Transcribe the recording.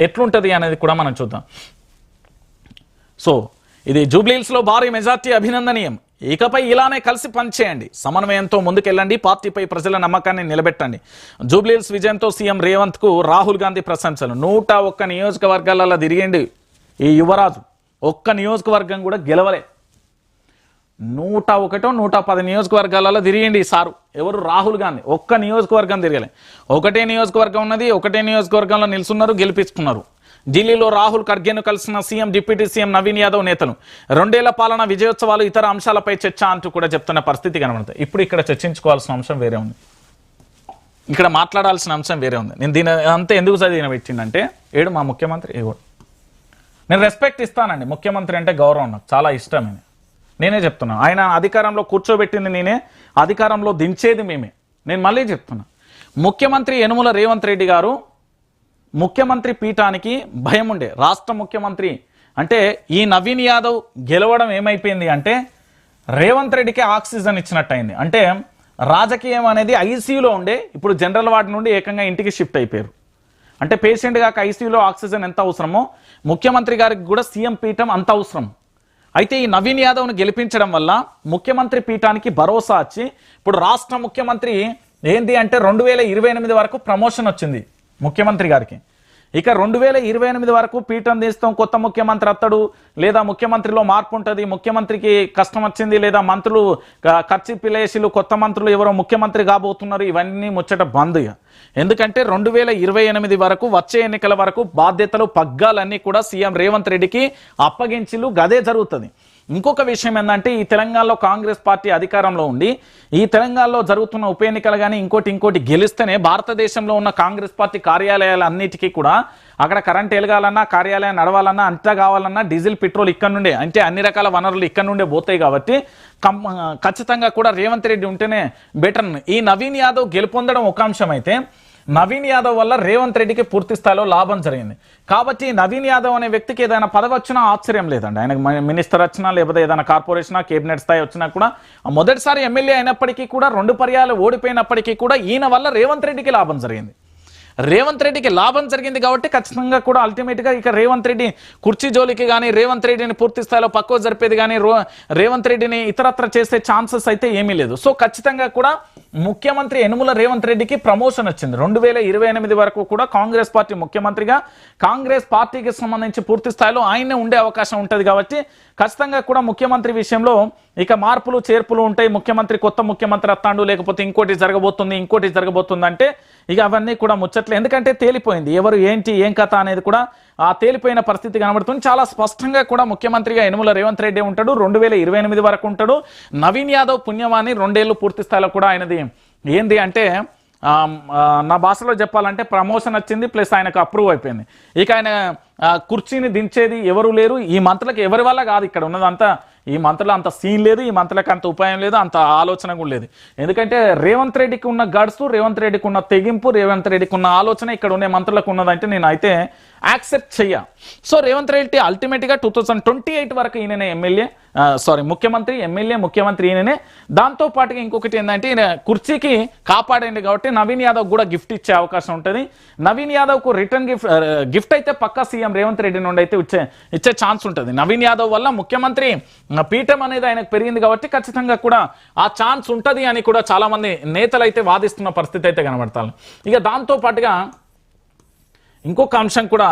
ఎట్లుంటుంది అనేది కూడా మనం చూద్దాం. సో ఇది జూబ్లీహిల్స్లో భారీ మెజార్టీ అభినందనీయం. ఇకపై ఇలానే కలిసి పనిచేయండి. సమన్వయంతో ముందుకెళ్ళండి. పార్టీపై ప్రజల నమ్మకాన్ని నిలబెట్టండి. జూబ్లీహిల్స్ విజయంతో సీఎం రేవంత్కు రాహుల్ గాంధీ ప్రశంసలు. నూట ఒక్క నియోజకవర్గాలలో తిరిగిండి ఈ యువరాజు. ఒక్క నియోజకవర్గం కూడా గెలవలే. నూట ఒకటో నూట పది నియోజకవర్గాలలో తిరిగిండి సారు. ఎవరు? రాహుల్ గాంధీ. ఒక్క నియోజకవర్గం తిరగలే. ఒకటే నియోజకవర్గం ఉన్నది ఒకటే నియోజకవర్గంలో నిలుచున్నారు గెలిపించుకున్నారు. ఢిల్లీలో రాహుల్ ఖర్గేను కలిసిన CM deputy CM Naveen Yadav నేతలు. రెండేళ్ళ పాలన విజయోత్సవాలు ఇతర అంశాలపై చర్చ అంటూ కూడా చెప్తున్న పరిస్థితి కనబడుతుంది. ఇప్పుడు ఇక్కడ చర్చించుకోవాల్సిన అంశం వేరే ఉంది. ఇక్కడ మాట్లాడాల్సిన అంశం వేరే ఉంది. నేను దీని అంతా ఎందుకు చదివిన పెట్టిందంటే ఏడు మా ముఖ్యమంత్రి ఏగోడు నేను రెస్పెక్ట్ ఇస్తానండి. ముఖ్యమంత్రి అంటే గౌరవం నాకు. చాలా ఇష్టమే నేనే చెప్తున్నా. ఆయన అధికారంలో కూర్చోబెట్టింది నేనే అధికారంలో దించేది మేమే. నేను మళ్ళీ చెప్తున్నా. ముఖ్యమంత్రి యనుమల రేవంత్ రెడ్డి గారు ముఖ్యమంత్రి పీఠానికి భయం ఉండే. రాష్ట్ర ముఖ్యమంత్రి అంటే ఈ నవీన్ యాదవ్ గెలవడం ఏమైపోయింది అంటే రేవంత్ రెడ్డికి ఆక్సిజన్ ఇచ్చినట్టు అయింది అంటే రాజకీయం అనేది ఐసీయూలో ఉండే ఇప్పుడు జనరల్ వార్డు నుండి ఏకంగా ఇంటికి షిఫ్ట్ అయిపోయారు. అంటే పేషెంట్ గాక ఐసీయూలో ఆక్సిజన్ ఎంత అవసరమో ముఖ్యమంత్రి గారికి కూడా సీఎం పీఠం అంత అవసరం. అయితే ఈ నవీన్ యాదవ్ను గెలిపించడం వల్ల ముఖ్యమంత్రి పీఠానికి భరోసా వచ్చి ఇప్పుడు రాష్ట్ర ముఖ్యమంత్రి ఏంది అంటే రెండు వేల ఇరవై ఎనిమిది వరకు ప్రమోషన్ వచ్చింది ముఖ్యమంత్రి గారికి. ఇక రెండు వేల ఇరవై ఎనిమిది వరకు పీఠం తీస్తాం కొత్త ముఖ్యమంత్రి అత్తడు లేదా ముఖ్యమంత్రిలో మార్పు ఉంటుంది ముఖ్యమంత్రికి కష్టం వచ్చింది లేదా మంత్రులు ఖర్చు పిలేసిలు కొత్త మంత్రులు ఎవరో ముఖ్యమంత్రి కాబోతున్నారు ఇవన్నీ ముచ్చట బంద్ ఎందుకంటే రెండు వేల ఇరవై ఎనిమిది వరకు వచ్చే ఎన్నికల వరకు బాధ్యతలు పగ్గాలన్నీ కూడా సీఎం రేవంత్ రెడ్డికి అప్పగించిలు గదే జరుగుతుంది. ఇంకొక విషయం ఏంటంటే ఈ తెలంగాణలో కాంగ్రెస్ పార్టీ అధికారంలో ఉండి ఈ తెలంగాణలో జరుగుతున్న ఉప ఎన్నికలు కానీ ఇంకోటి ఇంకోటి గెలిస్తేనే భారతదేశంలో ఉన్న కాంగ్రెస్ పార్టీ కార్యాలయాలు అన్నిటికీ కూడా అక్కడ కరెంట్ ఎలగాలన్నా కార్యాలయం నడవాలన్నా అంతా కావాలన్నా డీజిల్ పెట్రోల్ ఇక్కడ నుండే అంటే అన్ని రకాల వనరులు ఇక్కడ నుండే పోతాయి కాబట్టి కం- ఖచ్చితంగా కూడా రేవంత్ రెడ్డి ఉంటేనే బెటర్. ఈ నవీన్ యాదవ్ గెలుపొందడం ఒక అంశం అయితే నవీన్ యాదవ్ వల్ల రేవంత్ రెడ్డికి పూర్తి స్థాయిలో లాభం జరిగింది. కాబట్టి నవీన్ యాదవ్ అనే వ్యక్తికి ఏదైనా పదవి వచ్చినా ఆశ్చర్యం లేదండి. ఆయనకు మినిస్టర్ వచ్చినా లేకపోతే ఏదైనా కార్పొరేషన్ కేబినెట్ స్థాయి వచ్చినా కూడా మొదటిసారి ఎమ్మెల్యే అయినప్పటికీ కూడా రెండు పర్యాలు ఓడిపోయినప్పటికీ కూడా ఈయన వల్ల రేవంత్ రెడ్డికి లాభం జరిగింది. రేవంత్ రెడ్డికి లాభం జరిగింది కాబట్టి ఖచ్చితంగా కూడా అల్టిమేట్గా ఇక రేవంత్ రెడ్డి కుర్చీ జోలికి కానీ రేవంత్ రెడ్డిని పూర్తి స్థాయిలో పక్కవ జరిపేది కానీ రో- రేవంత్ రెడ్డిని ఇతరత్ర చేసే ఛాన్సెస్ అయితే ఏమీ లేదు. సో ఖచ్చితంగా కూడా ముఖ్యమంత్రి యనుమల రేవంత్ రెడ్డికి ప్రమోషన్ వచ్చింది. రెండు వేల ఇరవై ఎనిమిది వరకు కూడా కాంగ్రెస్ పార్టీ ముఖ్యమంత్రిగా కాంగ్రెస్ పార్టీకి సంబంధించి పూర్తి స్థాయిలో ఆయనే ఉండే అవకాశం ఉంటుంది కాబట్టి ఖచ్చితంగా కూడా ముఖ్యమంత్రి విషయంలో ఇక మార్పులు చేర్పులు ఉంటాయి ముఖ్యమంత్రి కొత్త ముఖ్యమంత్రి అత్తాండు లేకపోతే ఇంకోటి జరగబోతుంది ఇంకోటి జరగబోతుంది అంటే ఇక అవన్నీ కూడా ముచ్చట్లు. ఎందుకంటే తేలిపోయింది. ఎవరు ఏంటి ఏం కథ అనేది కూడా ఆ తేలిపోయిన పరిస్థితి కనబడుతుంది. చాలా స్పష్టంగా కూడా ముఖ్యమంత్రిగా యనుమల రేవంత్ రెడ్డి ఉంటాడు. రెండు వేల ఇరవై ఎనిమిది వరకు ఉంటాడు. నవీన్ యాదవ్ పుణ్యమాని రెండేళ్ళు పూర్తి స్థాయిలో కూడా ఆయనది. ఏంది అంటే నా భాషలో చెప్పాలంటే ప్రమోషన్ వచ్చింది ప్లస్ ఆయనకు అప్రూవ్ అయిపోయింది. ఇక ఆయన కుర్చీని దించేది ఎవరు లేరు. ఈ మంత్రులకు ఎవరి వల్ల కాదు ఇక్కడ ఉన్నదంతా. ఈ మంత్రులు అంత సీన్ లేదు ఈ మంత్రులకు అంత ఉపాయం లేదు అంత ఆలోచన కూడా లేదు. ఎందుకంటే రేవంత్ రెడ్డికి ఉన్న గడుసు రేవంత్ రెడ్డికి ఉన్న తెగింపు రేవంత్ రెడ్డికి ఉన్న ఆలోచన ఇక్కడ ఉండే మంత్రులకు ఉన్నదంటే నేను అయితే యాక్సెప్ట్ చెయ్య. సో రేవంత్ రెడ్డి అల్టిమేట్గా టూ థౌజండ్ ట్వంటీ ఎయిట్ వరకు ఈయన ఎమ్మెల్యే సారీ ముఖ్యమంత్రి ఎమ్మెల్యే ముఖ్యమంత్రి ఈయననే. దాంతోపాటుగా ఇంకొకటి ఏంటంటే ఈయన కుర్చీకి కాపాడండి కాబట్టి నవీన్ యాదవ్ కూడా గిఫ్ట్ ఇచ్చే అవకాశం ఉంటుంది. నవీన్ యాదవ్కు రిటర్న్ గిఫ్ట్ గిఫ్ట్ అయితే పక్కా సీఎం రేవంత్ రెడ్డి నుండి అయితే ఇచ్చే ఇచ్చే ఛాన్స్ ఉంటుంది. నవీన్ యాదవ్ వల్ల ముఖ్యమంత్రి పీఠం అనేది ఆయనకు పెరిగింది కాబట్టి ఖచ్చితంగా కూడా ఆ ఛాన్స్ ఉంటుంది అని కూడా చాలామంది నేతలు అయితే వాదిస్తున్న పరిస్థితి అయితే కనబడతారు ఇక దాంతోపాటుగా ఇంకొక అంశం కూడా